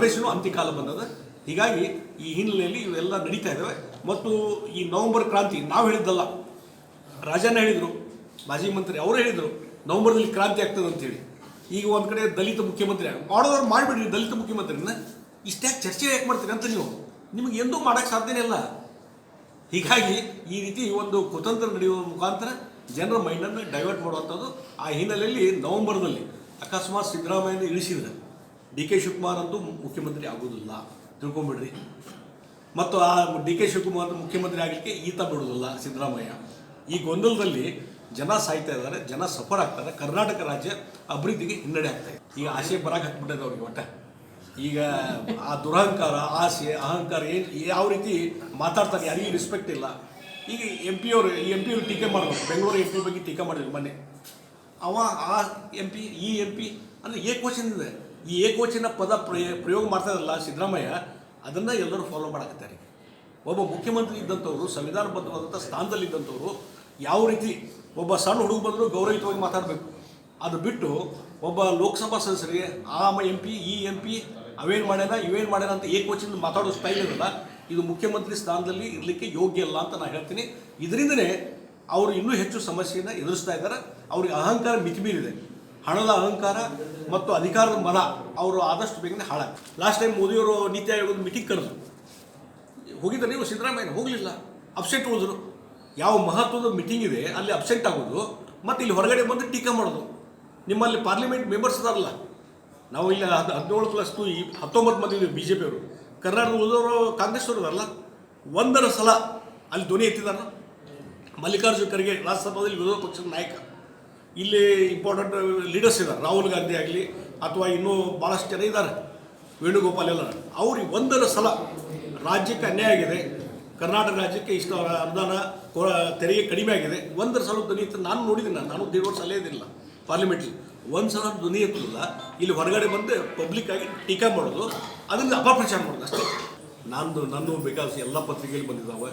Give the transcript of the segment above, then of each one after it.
ಡೆಮೋಕ್ರಸಿನೂ ಅಂತ್ಯಕಾಲ ಬಂದದ. ಹೀಗಾಗಿ ಈ ಹಿನ್ನೆಲೆಯಲ್ಲಿ ಇವೆಲ್ಲ ನಡೀತಾ ಇದ್ದಾವೆ ಮತ್ತು ಈ ನವೆಂಬರ್ ಕ್ರಾಂತಿ, ನಾವು ಹೇಳಿದ್ದಲ್ಲ. ರಾಜನ ಹೇಳಿದರು, ಮಾಜಿ ಮಂತ್ರಿ ಅವರು ಹೇಳಿದರು ನವೆಂಬರ್ದಲ್ಲಿ ಕ್ರಾಂತಿ ಆಗ್ತದೆ ಅಂತೇಳಿ. ಈಗ ಒಂದು ಕಡೆ ದಲಿತ ಮುಖ್ಯಮಂತ್ರಿ ಮಾಡೋದವ್ರು ಮಾಡಿಬಿಡ್ರಿ ದಲಿತ ಮುಖ್ಯಮಂತ್ರಿನ. ಇಷ್ಟ್ಯಾಕೆ ಚರ್ಚೆ ಯಾಕೆ ಮಾಡ್ತೀರಿ ಅಂತ ನೀವು? ನಿಮಗೆ ಎಂದೂ ಮಾಡೋಕ್ಕೆ ಸಾಧ್ಯನೇ ಇಲ್ಲ. ಹೀಗಾಗಿ ಈ ರೀತಿ ಒಂದು ಕುತಂತ್ರ ನಡೆಯುವ ಮುಖಾಂತರ ಜನರ ಮೈಂಡನ್ನು ಡೈವರ್ಟ್ ಮಾಡುವಂಥದ್ದು ಆ ಹಿನ್ನೆಲೆಯಲ್ಲಿ ನವೆಂಬರ್ನಲ್ಲಿ ಅಕಸ್ಮಾತ್ ಸಿದ್ದರಾಮಯ್ಯನ ಇಳಿಸಿದ್ರೆ. ಡಿ ಕೆ ಶಿವಕುಮಾರ್ ಅಂತೂ ಮುಖ್ಯಮಂತ್ರಿ ಆಗೋದಿಲ್ಲ. ತಿಳ್ಕೊಂಬಿಡ್ರಿ. ಮತ್ತು ಆ ಡಿ ಕೆ ಶಿವಕುಮಾರ್ ಮುಖ್ಯಮಂತ್ರಿ ಆಗಲಿಕ್ಕೆ ಈತ ಬಿಡೋದಿಲ್ಲ ಸಿದ್ದರಾಮಯ್ಯ. ಈ ಗೊಂದಲದಲ್ಲಿ ಜನ ಸಾಯ್ತಾ ಇದ್ದಾರೆ, ಜನ ಸಫರ್ ಆಗ್ತಾರೆ, ಕರ್ನಾಟಕ ರಾಜ್ಯ ಅಭಿವೃದ್ಧಿಗೆ ಹಿನ್ನಡೆ ಆಗ್ತಾ ಇದೆ. ಈಗ ಆಸೆ ಬರಕ್ಕೆ ಹಾಕ್ಬಿಟ್ಟಿದೆ ಅವ್ರಿಗೆ ಒಟ್ಟ. ಈಗ ಆ ದುರಹಂಕಾರ, ಆಸೆ, ಅಹಂಕಾರ ಏನು ಯಾವ ರೀತಿ ಮಾತಾಡ್ತಾರೆ ಯಾರಿಗೂ ರೆಸ್ಪೆಕ್ಟ್ ಇಲ್ಲ. ಈಗ ಎಂ ಪಿ ಅವರು, ಈ ಎಂ ಪಿ ಅವರು ಟೀಕೆ ಮಾಡಬೇಕು. ಬೆಂಗಳೂರು ಎಂ ಪಿ ಬಗ್ಗೆ ಟೀಕೆ ಮಾಡಿದ್ರು ಮೊನ್ನೆ. ಅವ ಆ ಎಂ ಪಿ ಈ ಎಂ ಪಿ ಅಂದರೆ ಇದೆ. ಈ ಏಕವಚನ ಪದ ಪ್ರಯ, ಪ್ರಯೋಗ ಮಾಡ್ತಾ ಇರಲ್ಲ ಸಿದ್ದರಾಮಯ್ಯ, ಅದನ್ನು ಎಲ್ಲರೂ ಫಾಲೋ ಮಾಡಕತ್ತಾರೆ. ಒಬ್ಬ ಮುಖ್ಯಮಂತ್ರಿ ಇದ್ದಂಥವ್ರು ಸಂವಿಧಾನಬದ್ಧವಾದಂಥ ಸ್ಥಾನದಲ್ಲಿದ್ದಂಥವ್ರು ಯಾವ ರೀತಿ ಒಬ್ಬ ಸಣ್ಣ ಹುಡುಗ ಬಂದರೂ ಗೌರವಯುತವಾಗಿ ಮಾತಾಡಬೇಕು. ಅದು ಬಿಟ್ಟು ಒಬ್ಬ ಲೋಕಸಭಾ ಸದಸ್ಯರಿಗೆ ಆ ಎಂ ಪಿ, ಈ ಎಂ ಪಿ, ಅವೇನು ಮಾಡ್ಯಾನ, ಇವೇನು ಮಾಡ್ಯಾನ ಅಂತ ಏಕವಚನ ಮಾತಾಡೋ ಸ್ಟೈಲ್ ಇರಲ್ಲ. ಇದು ಮುಖ್ಯಮಂತ್ರಿ ಸ್ಥಾನದಲ್ಲಿ ಇರಲಿಕ್ಕೆ ಯೋಗ್ಯ ಅಲ್ಲ ಅಂತ ನಾನು ಹೇಳ್ತೀನಿ. ಇದರಿಂದನೇ ಅವರು ಇನ್ನೂ ಹೆಚ್ಚು ಸಮಸ್ಯೆಯನ್ನು ಎದುರಿಸ್ತಾ ಇದ್ದಾರೆ. ಅವ್ರಿಗೆ ಅಹಂಕಾರ ಮಿತಿಮೀರಿದೆ. ಹಣದ ಅಹಂಕಾರ ಮತ್ತು ಅಧಿಕಾರದ ಮನ ಅವರು ಆದಷ್ಟು ಬೇಗನೆ ಹಾಳಾಗ ಲಾಸ್ಟ್ ಟೈಮ್ ಮೋದಿಯವರು ನೀತಿ ಆಯೋಗದ ಮೀಟಿಂಗ್ ಕರೆದ್ರು. ಹೋಗಿದ್ದ ನೀವು ಸಿದ್ದರಾಮಯ್ಯ? ಹೋಗಲಿಲ್ಲ. ಅಬ್ಸೆಂಟ್ ಉಳಿದ್ರು. ಯಾವ ಮಹತ್ವದ ಮೀಟಿಂಗ್ ಇದೆ, ಅಲ್ಲಿ ಅಬ್ಸೆಂಟ್ ಆಗೋದು, ಮತ್ತು ಇಲ್ಲಿ ಹೊರಗಡೆ ಬಂದು ಟೀಕೆ ಮಾಡೋದು. ನಿಮ್ಮಲ್ಲಿ ಪಾರ್ಲಿಮೆಂಟ್ ಮೆಂಬರ್ಸ್ ಇದಾರಲ್ಲ ನಾವು ಇಲ್ಲಿ ಹದ್ ಹದಿನೇಳು ಪ್ಲಸ್ ಟು ಈ ಹತ್ತೊಂಬತ್ತು ಮಂದಿ ಬಿ ಜೆ ಪಿಯವರು ಕರ್ನಾಟಕ ಉಳಿದವರು ಕಾಂಗ್ರೆಸ್ ಅವರು ಇದಾರಲ್ಲ ಒಂದರ ಸಲ ಅಲ್ಲಿ ಧ್ವನಿ ಎತ್ತಿದಾರ. ಮಲ್ಲಿಕಾರ್ಜುನ ಖರ್ಗೆ ರಾಜ್ಯಸಭಾದಲ್ಲಿ ವಿರೋಧ ಪಕ್ಷದ ನಾಯಕ. ಇಲ್ಲಿ ಇಂಪಾರ್ಟೆಂಟ್ ಲೀಡರ್ಸ್ ಇದ್ದಾರೆ. ರಾಹುಲ್ ಗಾಂಧಿ ಆಗಲಿ ಅಥವಾ ಇನ್ನೂ ಭಾಳಷ್ಟು ಜನ ಇದ್ದಾರೆ. ವೇಣುಗೋಪಾಲ್ ಎಲ್ಲ. ಅವ್ರಿಗೆ ಒಂದರ ಸಲ ರಾಜ್ಯಕ್ಕೆ ಅನ್ಯಾಯ ಆಗಿದೆ. ಕರ್ನಾಟಕ ರಾಜ್ಯಕ್ಕೆ ಇಷ್ಟು ಅನುದಾನ ತೆರಿಗೆ ಕಡಿಮೆ ಆಗಿದೆ. ಒಂದರ ಸಲ ಧ್ವನಿ ಎತ್ತ ನಾನು ನೋಡಿದ್ದೀನಿ ನಾನು. ದೇವ್ರ ವರ್ಷ ಅಲ್ಲೇ ಪಾರ್ಲಿಮೆಂಟ್ಲಿ. ಒಂದು ಸಲ ಧ್ವನಿ ಎತ್ತಲಿಲ್ಲ ಇಲ್ಲಿ ಹೊರಗಡೆ ಬಂದು ಪಬ್ಲಿಕ್ ಆಗಿ ಟೀಕಾ ಮಾಡೋದು, ಅದರಿಂದ ಅಪಪ್ರಚಾರ ಮಾಡೋದು ಅಷ್ಟೇ. ನಾನು ನಂದು ಬಿಕಾಸ್ ಎಲ್ಲ ಪತ್ರಿಕೆಯಲ್ಲಿ ಬಂದಿದ್ದಾವೆ.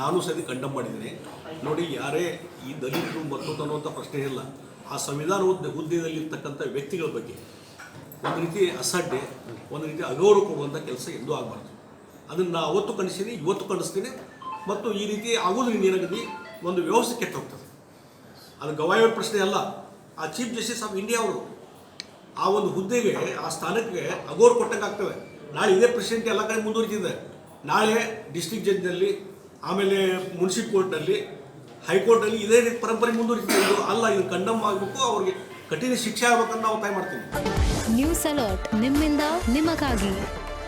ನಾನು ಸರಿ ಕಂಡಮ್ ಮಾಡಿದ್ದೀನಿ. ನೋಡಿ, ಯಾರೇ ಈ ದಲಿತರು ಮತ್ತು ಅನ್ನುವಂಥ ಪ್ರಶ್ನೆ ಇಲ್ಲ. ಆ ಸಂವಿಧಾನ ಹುದ್ದೆ ಹುದ್ದೆಯಲ್ಲಿರ್ತಕ್ಕಂಥ ವ್ಯಕ್ತಿಗಳ ಬಗ್ಗೆ ಒಂದು ರೀತಿ ಅಸಡ್ಡೆ, ಒಂದು ರೀತಿ ಅಗೌರವ ಕೊಡುವಂಥ ಕೆಲಸ ಎಂದೂ ಆಗಬಾರ್ದು. ಅದನ್ನು ನಾ ಅವತ್ತು ಕಣಿಸ್ತೀನಿ ಇವತ್ತು ಕಂಡಿಸ್ತೀನಿ ಮತ್ತು ಈ ರೀತಿ ಆಗೋದ್ರಿಂದ ಏನಾಗುತ್ತೆ ಒಂದು ವ್ಯವಸ್ಥೆ ಕೆಟ್ಟೋಗ್ತದೆ. ಅದು ಗವಾಯಿಯವ್ರ ಪ್ರಶ್ನೆ ಅಲ್ಲ. ಆ ಚೀಫ್ ಜಸ್ಟಿಸ್ ಆಫ್ ಇಂಡಿಯಾ ಅವರು ಆ ಒಂದು ಹುದ್ದೆಗೆ, ಆ ಸ್ಥಾನಕ್ಕೆ ಅಗೌರವ ಕೊಟ್ಟಂಗೆ ಆಗ್ತವೆ ನಾಳೆ ಇದೇ ಪ್ರೆಸಿಡೆಂಟ್ ಎಲ್ಲ ಕಡೆ ಮುಂದುವರಿತಿದೆ. ನಾಳೆ ಡಿಸ್ಟ್ರಿಕ್ಟ್ ಜಡ್ಜ್ನಲ್ಲಿ ಆಮೇಲೆ ಮುನ್ಸಿಪಲ್ ಕೋರ್ಟ್ನಲ್ಲಿ ಹೈಕೋರ್ಟಲ್ಲಿ ಇದೇ ರೀತಿ ಪರಂಪರೆ ಮುಂದುವರಿಸಿದೆ. ಅಲ್ಲ, ಇದು ಕಂಡಮ್ ಆಗಬೇಕು. ಅವ್ರಿಗೆ ಕಠಿಣ ಶಿಕ್ಷೆ ಆಗ್ಬೇಕಂತ ನಾವು ಒತ್ತಾಯ ಮಾಡ್ತೀವಿ. ನ್ಯೂಸ್ ಅಲರ್ಟ್ ನಿಮ್ಮಿಂದ ನಿಮಗಾಗಿ.